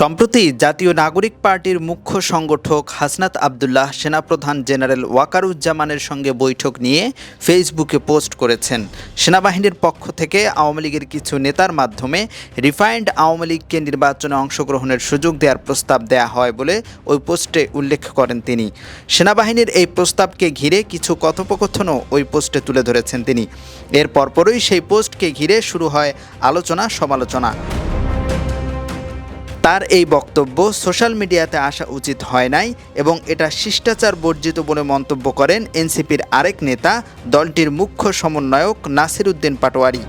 সম্প্রতি জাতীয় নাগরিক পার্টির মুখ্য সংগঠক হাসনাত আবদুল্লাহ, সেনাপ্রধান জেনারেল ওয়াকারুজ্জামানের সঙ্গে বৈঠক নিয়ে ফেসবুকে পোস্ট করেছেন। সেনাবাহিনীর পক্ষ থেকে আওয়ামী লীগের কিছু নেতার মাধ্যমে রিফাইন্ড আওয়ামী লীগকে নির্বাচনে অংশগ্রহণের সুযোগ দেওয়ার প্রস্তাব দেয়া হয় বলে ওই পোস্টে উল্লেখ করেন তিনি। সেনাবাহিনীর এই প্রস্তাবকে ঘিরে কিছু কথোপকথনও ওই পোস্টে তুলে ধরেছেন তিনি। এর পরপরই সেই পোস্টকে ঘিরে শুরু হয় আলোচনা সমালোচনা তার এই বক্তব্য সোশ্যাল মিডিয়াতে আসা উচিত হয় নাই এবং এটা শিষ্টাচার বর্জিত বলে মন্তব্য করেন এনসিপির আরেক নেতা, দলটির মুখ্য সমন্বয়ক নাসির উদ্দিন পাটোয়ারি।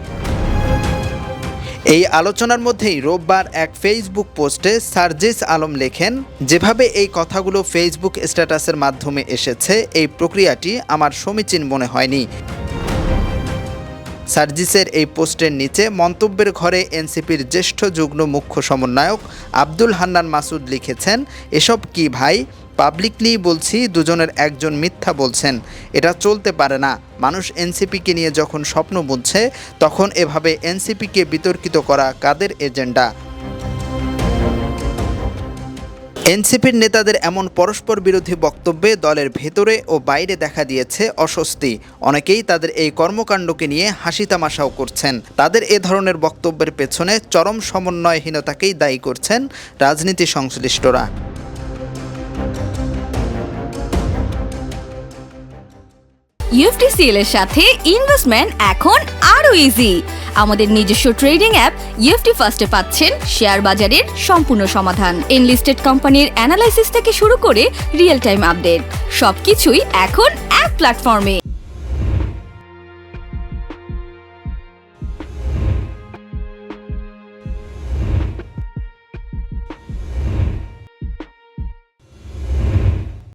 এই আলোচনার মধ্যেই রোববার এক ফেসবুক পোস্টে সার্জিস আলম লেখেন, যেভাবে এই কথাগুলো ফেসবুক স্ট্যাটাসের মাধ্যমে এসেছে, এই প্রক্রিয়াটি আমার সমীচীন মনে হয়নি। সার্জিসের এই পোস্টের নিচে মন্তব্যের ঘরে এনসিপির জ্যেষ্ঠ যুগ্ম মুখ্য সমন্বয়ক আব্দুল হান্নান মাসুদ লিখেছেন, এসব কি ভাই? পাবলিকলি বলছি, দুজনের একজন মিথ্যা বলছেন। এটা চলতে পারে না। মানুষ এনসিপিকে নিয়ে যখন স্বপ্ন বুঝছে তখন এভাবে এনসিপিকে বিতর্কিত করা কাদের এজেন্ডা? এনসিপির নেতাদের এমন পরস্পর বিরোধী বক্তব্যে দলের ভেতরে ও বাইরে দেখা দিয়েছে অস্বস্তি। অনেকেই তাদের এই কর্মকাণ্ডকে নিয়ে হাসি তামাশাও করছেন। তাদের এ ধরনের বক্তব্যের পেছনে চরম সমন্বয়হীনতাকেই দায়ী করছেন রাজনীতি সংশ্লিষ্টরা। ইউএফটিসিএল এর সাথে ইনভেস্টমেন্ট এখন আরও ইজি আমাদের নিজস্ব ট্রেডিং অ্যাপ ইউএফটি ফার্স্টে পাচ্ছেন শেয়ার বাজারের সম্পূর্ণ সমাধান। এনলিস্টেড কোম্পানির অ্যানালাইসিস থেকে শুরু করে রিয়েল টাইম আপডেট সবকিছুই এখন এক প্ল্যাটফর্মে